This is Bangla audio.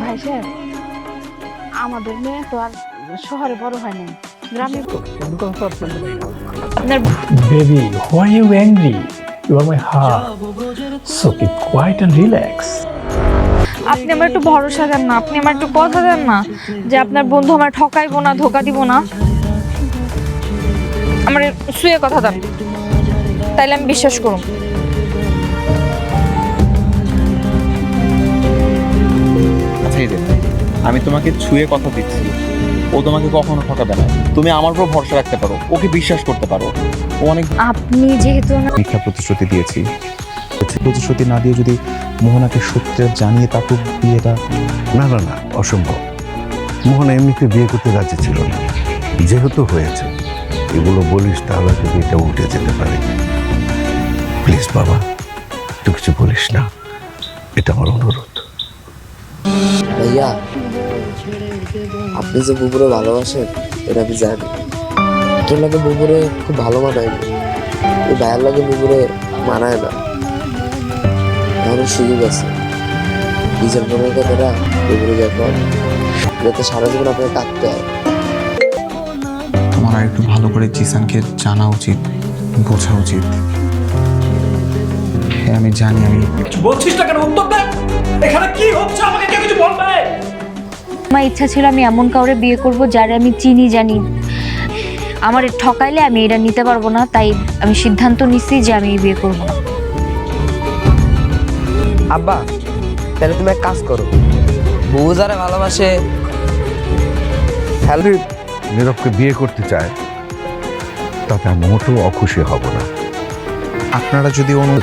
ভাই সাহেব আমাদের মেয়ে তো আর শহরে বড় হয় নাই গ্রামে আপনার Baby, why are you angry? You are my heart. So keep quiet and relax. আপনি আমার একটু ভরসা দেন না আপনি আমার একটু কথা দেন না যে আপনার বন্ধু আমার ঠকাইবো না ধোকা দিব না আমার শুয়ে কথা দেন তাইলে আমি বিশ্বাস করুন আমি তোমাকে ছুঁয়ে কথা দিচ্ছি। ও তোমাকে কখনো ঠকাবে না। তুমি আমার উপর ভরসা রাখতে পারো। ওকে বিশ্বাস করতে পারো। ও অনেক আপনি যেহেতু মিথ্যা প্রতিশ্রুতি দিয়েছি। প্রতিশ্রুতি না দিয়ে যদি মোহনাকে সত্যি জানিয়ে তারপর বিয়েটা না না না অসম্ভব। মোহন এমনিতে বিয়ে করতে রাজি ছিল না। যেহেতু হয়েছে এগুলো বলিস তাহলে কিন্তু এটা উঠে যেতে পারে। প্লিজ বাবা তুই কিছু বলিস না। এটা আমার অনুরোধ। ভাইয়া, আপনি যে বুবুরে ভালোবাসেন, এটা আমি জানি। তোর লাগে বুবুরে খুব ভালো মানায় এই ভাইয়ের লাগে বুবুরে মানায় না। এখনও সুযোগ আছে। নিজের মনের কথাটা বুবুরে দেখো যাতে সারা জীবন আপনার কাঁদতে হয়। তোমার একটু ভালো করে জিসানকে জানা উচিত, বোঝা উচিত। আমি জানি আমি কিছু বলছিস না কেন? উত্তর দে। এখানে কি হচ্ছে? আমাকে কেউ কিছু বলবে? আমার ইচ্ছা ছিল আমি এমন কাউরে বিয়ে করব যারে আমি চিনি জানি। আমার ঠকাইলে আমি এটা নিতে পারব না তাই আমি সিদ্ধান্ত নিচ্ছি যে আমি এই বিয়ে করব। না আব্বা তাহলে তুমি এক কাজ করো। বউ যারা ভালোবাসে হ্যালো নীরবকে বিয়ে করতে চায় তাতে আমি মোটেও অখুশি হব না। আপনারা যদি অনু